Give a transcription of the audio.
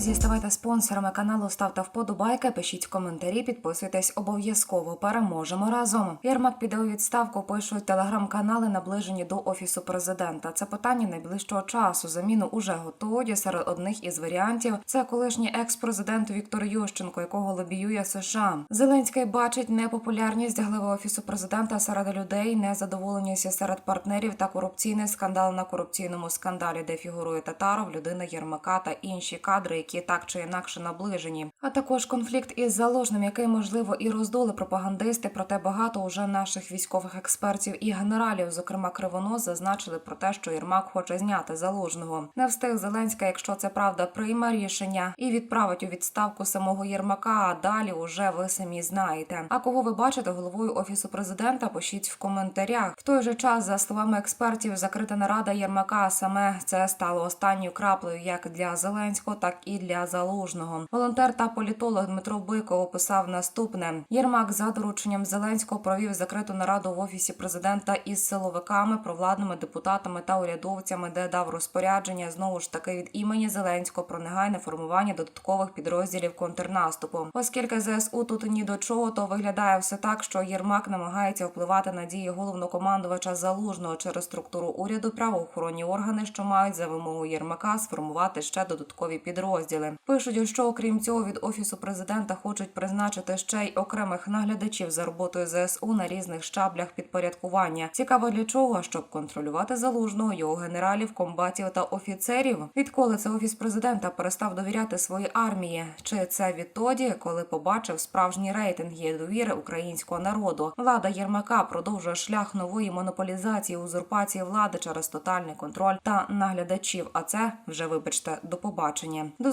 ставайте спонсорами каналу, ставте вподобайки, пишіть коментарі, підписуйтесь обов'язково. Переможемо разом. Єрмак піде у відставку. Пишуть телеграм-канали, наближені до офісу президента. Це питання найближчого часу. Заміну уже готують. Серед одних із варіантів це колишній екс-президент Віктор Ющенко, якого лобіює США. Зеленський бачить непопулярність глави офісу президента серед людей, незадоволеність серед партнерів та корупційний скандал на корупційному скандалі, де фігурує Татаров, людина Єрмака та інші кадри, які так чи інакше наближені. А також конфлікт із заложним, який можливо і роздули пропагандисти. Проте багато уже наших військових експертів і генералів, зокрема Кривонос, зазначили про те, що Єрмак хоче зняти залужного. Не встиг Зеленська, якщо це правда, прийме рішення і відправить у відставку самого Єрмака. А далі уже ви самі знаєте. А кого ви бачите головою офісу президента? Пишіть в коментарях. В той же час, за словами експертів, закрита нарада Єрмака саме це стало останньою краплею як для Зеленського, так і для Залужного. Волонтер та політолог Дмитро Биков описав наступне: Єрмак за дорученням Зеленського провів закриту нараду в офісі президента із силовиками, провладними депутатами та урядовцями, де дав розпорядження знову ж таки від імені Зеленського про негайне формування додаткових підрозділів контрнаступу. Оскільки ЗСУ тут ні до чого, то виглядає все так, що Єрмак намагається впливати на дії головнокомандувача залужного через структуру уряду, правоохоронні органи, що мають за вимогу Єрмака сформувати ще додаткові підрозділи. Пишуть, що окрім цього від офісу президента хочуть призначити ще й окремих наглядачів за роботою ЗСУ на різних щаблях підпорядкування. Цікаво для чого, щоб контролювати залужного його генералів, комбатів та офіцерів. Відколи це офіс президента перестав довіряти своїй армії? Чи це відтоді, коли побачив справжні рейтинги довіри українського народу? Влада Єрмака продовжує шлях нової монополізації, узурпації влади через тотальний контроль та наглядачів. А це вже вибачте до побачення. До